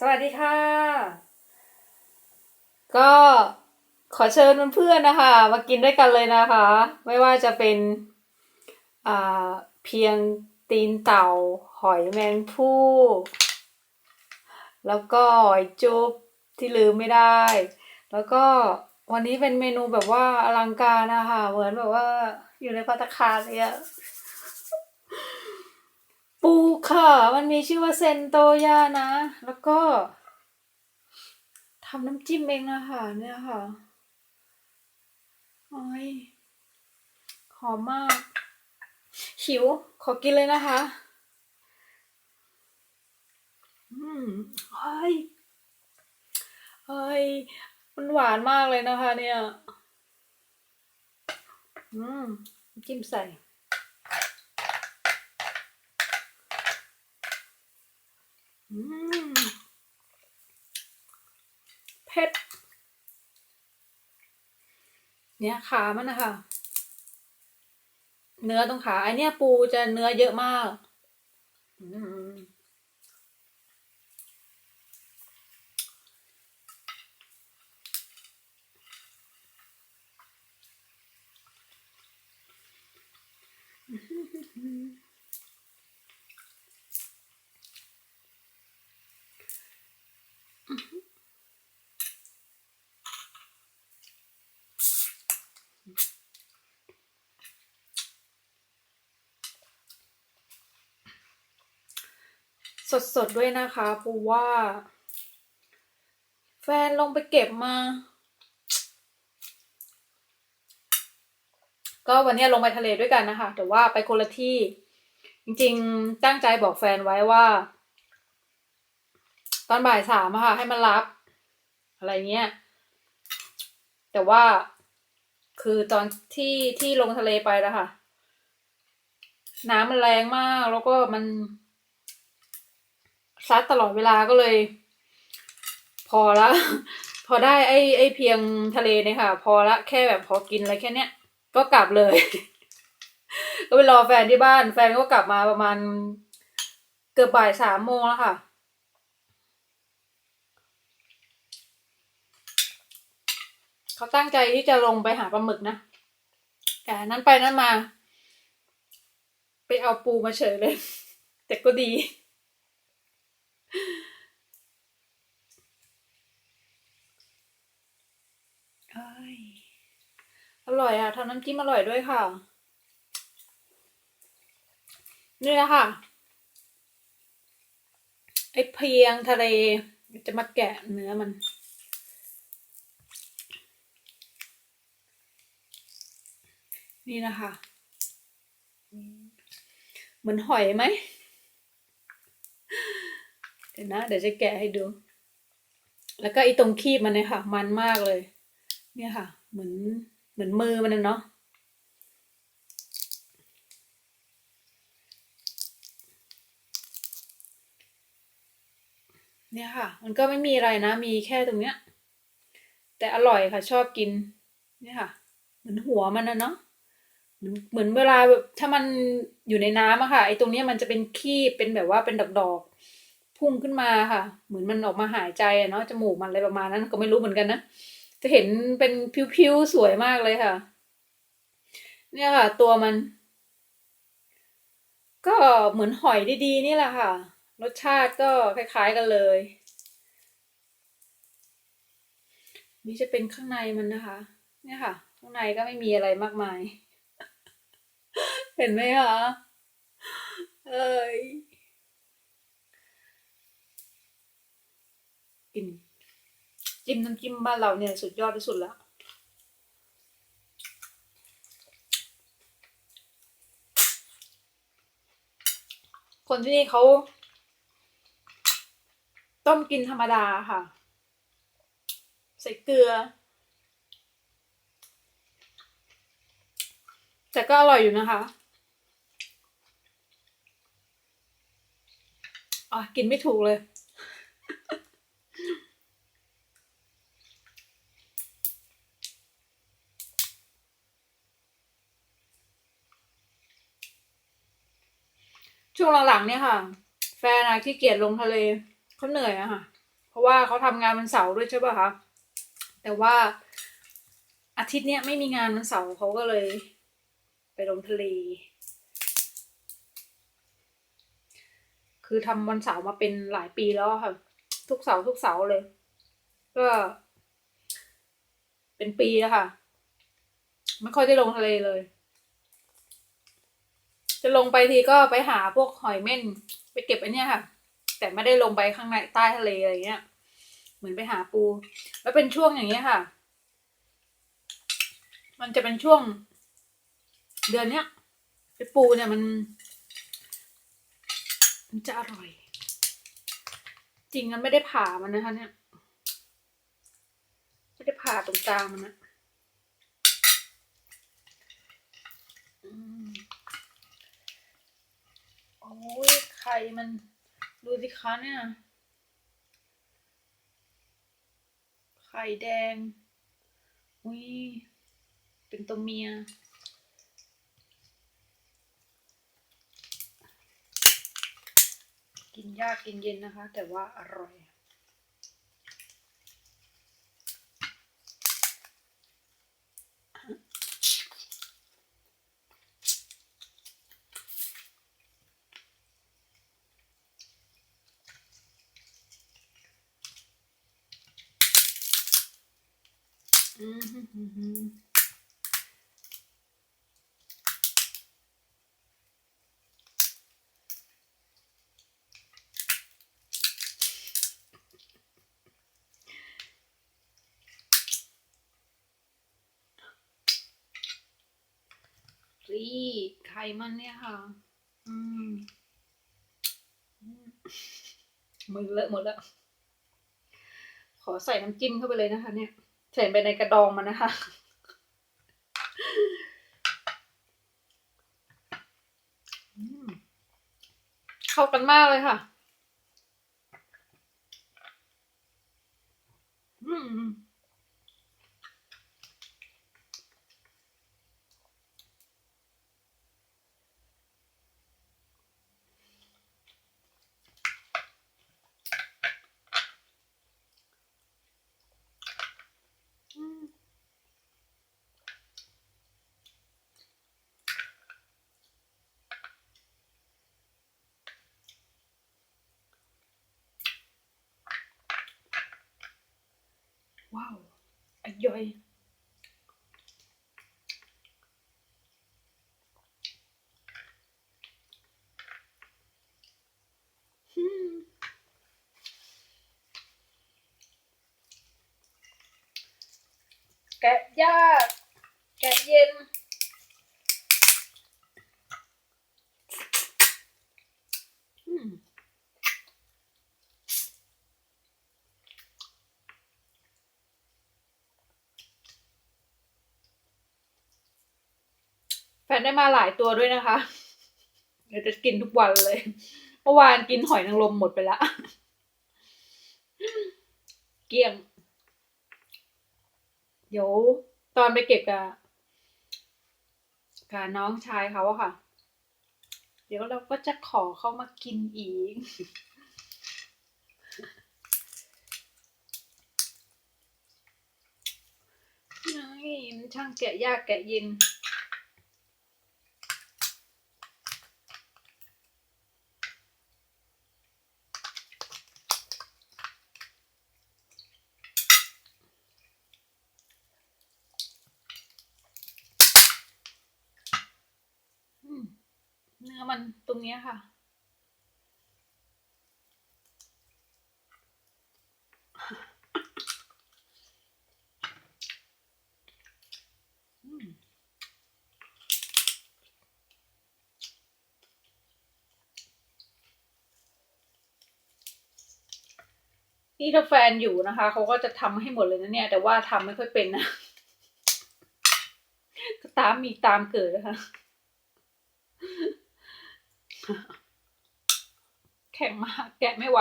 สวัสดีค่ะ ก็ขอเชิญเพื่อนๆนะคะ มากินด้วยกันเลยนะคะ ไม่ว่าจะเป็นอ่าเพียงตีนเต่า หอยแมงภู่แล้วก็หอยจุ๊บที่ลืมไม่ได้ แล้วก็วันนี้เป็นเมนูแบบว่าอลังการนะคะ เหมือนแบบว่าอยู่ในภัตตาคารเลยอะ ค่ะ มันมีชื่อว่าเซนโตยานะ แล้วก็ทำน้ำจิ้มเองนะคะ เนี่ยค่ะโอ้ยหอมมาก หิว ขอกินเลยนะคะ อืมเฮ้ยเฮ้ย มันหวานมากเลยนะคะเนี่ย อืม จิ้มใส่ อืม เผ็ด เนี่ยขามันนะคะ เนื้อตรงขาไอเนี่ยปูจะเนื้อเยอะมากอืม สดๆด้วยนะคะเพราะว่า แฟนลงไปเก็บมา ก็วันนี้ลงไปทะเลด้วยกันนะคะ แต่ว่าไปคนละที่ จริงๆ ตั้งใจบอกแฟนไว้ว่า ตอนบ่ายสามค่ะ ให้มารับ อะไรเงี้ย แต่ว่าคือตอนที่ที่ลงทะเลไปแล้วค่ะ น้ำมันแรงมากแล้วก็มัน ซัดตลอดเวลาก็เลย พอละ พอได้ไอ้ไอ้เพียงทะเลเนี่ยค่ะ พอละแค่แบบพอกินอะไรแค่เนี้ยก็กลับเลย ก็ไปรอแฟนที่บ้าน แฟนก็กลับมาประมาณเกือบบ่ายสามโมงแล้วค่ะเขาตั้งใจที่จะลงไปหาปลาหมึกนะแต่นั้นไปนั้นมา ไปเอาปูมาเฉยเลย แต่ก็ดี อร่อยอะทำน้ำจิ้มอร่อยด้วยค่ะ นี่แหละค่ะ ไอเพียงทะเล จะมาแกะเนื้อมัน นี่นะคะ เหมือนหอยไหม เดี๋ยวนะ เดี๋ยวจะแกะให้ดู แล้วก็ไอ้ตรงคีบมันเนี่ยค่ะ มันมากเลย เนี่ยค่ะ เหมือนเหมือนมือมันนะเนาะเนี่ยค่ะ มันก็ไม่มีอะไรนะ มีแค่ตรงเนี้ย แต่อร่อยค่ะ ชอบกิน เนี่ยค่ะ เหมือนหัวมันนะเนาะเหมือนเหมือนเวลาแบบถ้ามันอยู่ในน้ำอะค่ะไอ้ตรงเนี้ยมันจะเป็นคีบเป็นแบบว่าเป็นดอกๆ พุ่งขึ้นมาค่ะ เหมือนมันออกมาหายใจอะเนาะจมูกมันอะไรประมาณนั้นก็ไม่รู้เหมือนกันนะจะเห็นเป็นผิวๆสวยมากเลยค่ะ เนี่ยค่ะ ตัวมัน ก็เหมือนหอยดีๆ นี่แหละค่ะ รสชาติก็คล้ายๆกันเลย นี่จะเป็นข้างในมันนะคะ เนี่ยค่ะ ข้างในก็ไม่มีอะไรมากมาย เห็นไหมคะเอ้ย กิน จิ้มน้ำจิ้มบ้านเราเนี่ยสุดยอดที่สุดแล้วคนที่นี่เขา ต้มกินธรรมดาค่ะ ใส่เกลือ แต่ก็อร่อยอยู่นะคะอะกินไม่ถูกเลย ช่วงหลังๆเนี่ยค่ะ แฟนอะขี้เกียจลงทะเลเขาเหนื่อยอะค่ะ เพราะว่าเขาทำงานวันเสาร์ด้วยใช่ป่ะคะแต่ว่าอาทิตย์เนี้ยไม่มีงานวันเสาร์เขาก็เลย ไปลงทะเลคือทำวันเสาร์มาเป็นหลายปีแล้วค่ะ ทุกเสาร์ทุกเสาร์เลย ก็ เป็นปีแล้วค่ะ ไม่ค่อยได้ลงทะเลเลย จะลงไปทีก็ไปหาพวกหอยเม่น ไปเก็บไอ้เนี่ยค่ะ แต่ไม่ได้ลงไปข้างในใต้ทะเลอะไรเงี้ย เหมือนไปหาปู แล้วเป็นช่วงอย่างเงี้ยค่ะ มันจะเป็นช่วง เดือนเนี้ยไอปูเนี่ยมัน มันจะอร่อย จริงมันไม่ได้ผ่ามันนะคะ เนี่ยไม่ได้ผ่าตรงกลางมันนะอืม โอ้ยไข่มันดูสิคะเนี่ย ไข่แดง อุ้ย เป็นตัวเมีย กินยากกินเย็นนะคะ แต่ว่าอร่อย รีไข่มันเนี่ยค่ะ อืมมือเลอะหมดแล้ว ขอใส่น้ำจิ้มเข้าไปเลยนะคะเนี่ย ใส่ไปในกระดองมันนะคะ เข้ากันมากเลยค่ะ อืม อืม ว้าวอร่อยอืมแกะยาก แกะเย็น อืม แฟนได้ มาหลายตัวด้วยนะคะเดี๋ยวจะกินทุกวันเลย เมื่อวานกินหอยนางรมหมดไปละเกลี้ยง เดี๋ยวตอนไปเก็บกับกับน้องชายเขาอะค่ะ เดี๋ยวเราก็จะขอเขามากินอีก นี่มันช่างแกะยากแกะเย็น อืมเนื้อมันต รงเนี้ยค่ะ นี่ถ้าแฟนอยู่นะคะ เขาก็จะทำให้หมดเลยนะเนี่ย แต่ว่าทำไม่ค่อยเป็นนะตามมีตามเกิดนะคะ แข็งมากแกะไม่ไหว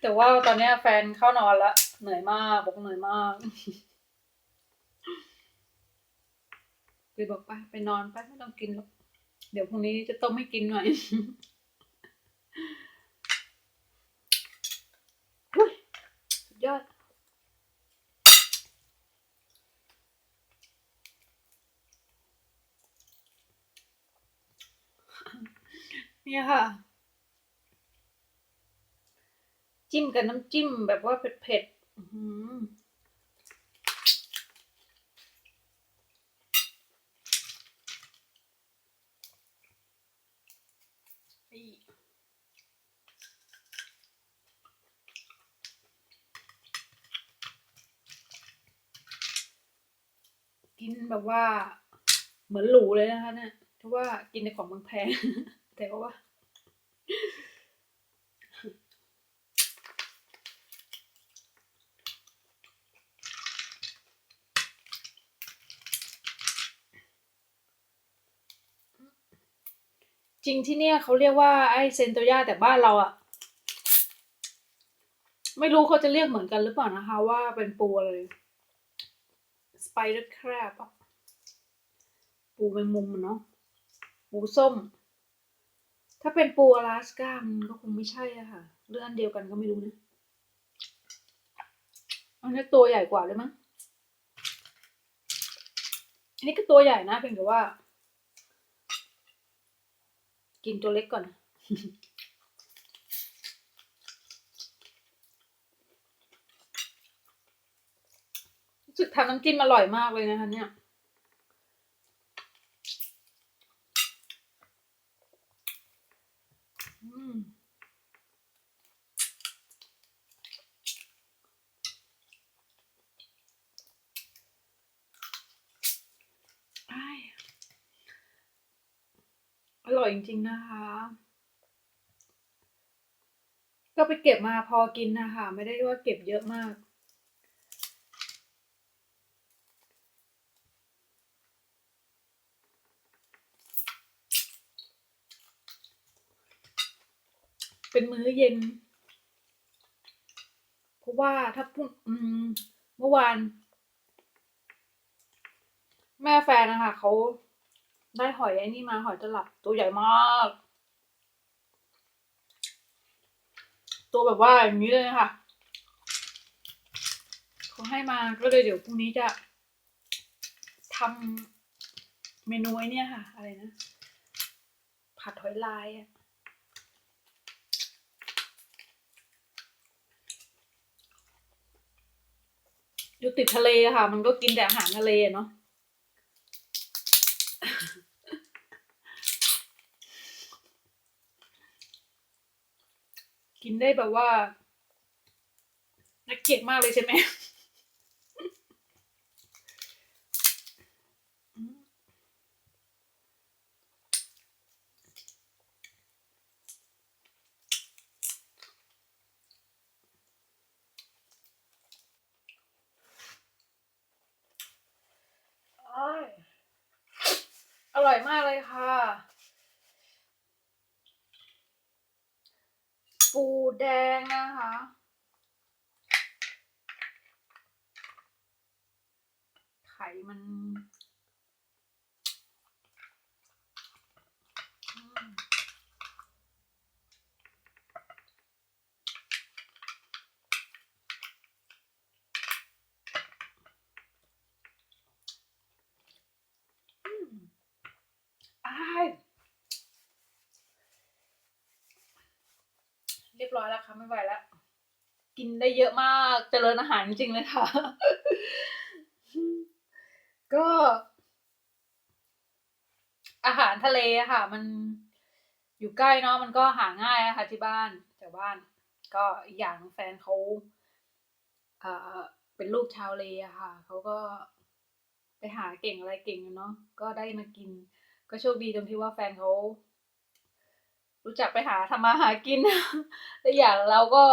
แต่ว่าตอนนี้แฟนเข้านอนแล้วเหนื่อยมากบอกเหนื่อยมากเลยบอกไปไปนอนไปไม่ต้องกินหรอกเดี๋ยวพรุ่งนี้จะต้มให้กินหน่อย เนี่ยค่ะ จิ้มกับน้ำจิ้มแบบว่าเผ็ดๆอื้อหือนี่กินแบบว่าเหมือนหรูเลยนะคะเนี่ยเพราะว่ากินในของแพงแต่ก็ว่า จริงที่เนี่ยเขาเรียกว่าไอ้เซนโตยาแต่บ้านเราอะไม่รู้เขาจะเรียกเหมือนกันหรือเปล่านะคะ ว่าเป็นปูอะไรสไปเดอร์ครบอะปูแมงมุมเนาะปูส้ม ถ้าเป็นปูอลาสก้ามันก็คงไม่ใช่อะค่ะหรืออันเดียวกันก็ไม่รู้นะอันนี้ตัวใหญ่กว่าเลยมั้งอันนี้ก็ตัวใหญ่นะเพียงแต่ว่า กินตัวเล็กก่อน รู้สึกทำน้ำจิ้มอร่อยมากเลยนะคะเนี่ย อืม อ้ายอ ร่อยจริง ๆ นะคะ ก็ไปเก็บมาพอกินนะคะ ไม่ได้ว่าเก็บเยอะมาก เป็นมื้อเย็น เพราะว่าถ้าพรุ่งเมื่อวาน แม่แฟนนะคะเขา ได้หอยไอ้นี่มาหอยตลับตัวใหญ่มาก ตัวแบบว่าอย่างนี้เลยค่ะเขาให้มาก็เลยเดี๋ยวพรุ่งนี้จะทำเมนูไอ้เนี่ยค่ะ อะไรนะ ผัดหอยลายอะอยู่ติดทะเลค่ะ มันก็กินแต่อาหารทะเลเนาะ กินได้แบบว่าน่าเกลียดมากเลยใช่ไหมอืมอ้ายอร่อยมากเลยค่ะ ปูแดงนะคะ ไข่ มันเรียบร้อยแล้วค่ะ ไม่ไหวแล้ว กินได้เยอะมากเจริญอาหารจริงเลยค่ะ ก็ อาหาร ทะเลอะค่ะ มันอยู่ใกล้เนาะมันก็หาง่ายอะค่ะที่บ้านแถวบ้าน ก็อีกอย่างแฟนเขาเอ่อเป็นลูกชาวเลอะค่ะเขาก็ไปหาเก่งอะไรเก่งเนาะก็ได้มากิน ก็โชคดีตรงที่ว่าแฟนเขารู้จักไปหาทำมาหากินแต่อย่างเราก็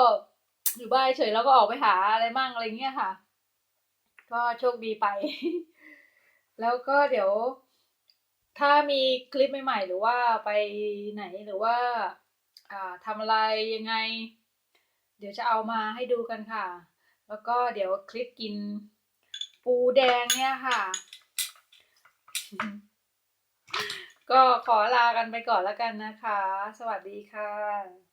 อยู่บ้านเฉยแล้วก็ออกไปหาอะไรมั่งอะไรเงี้ยค่ะ ก็โชคดีไป แล้วก็เดี๋ยว ถ้ามีคลิปใหม่ๆ หรือว่าไปไหนหรือว่าทำอะไรยังไง เดี๋ยวจะเอามาให้ดูกันค่ะ แล้วก็เดี๋ยวคลิปกินปูแดงเนี่ยค่ะ ก็ขอลากันไปก่อนแล้วกันนะคะ สวัสดีค่ะ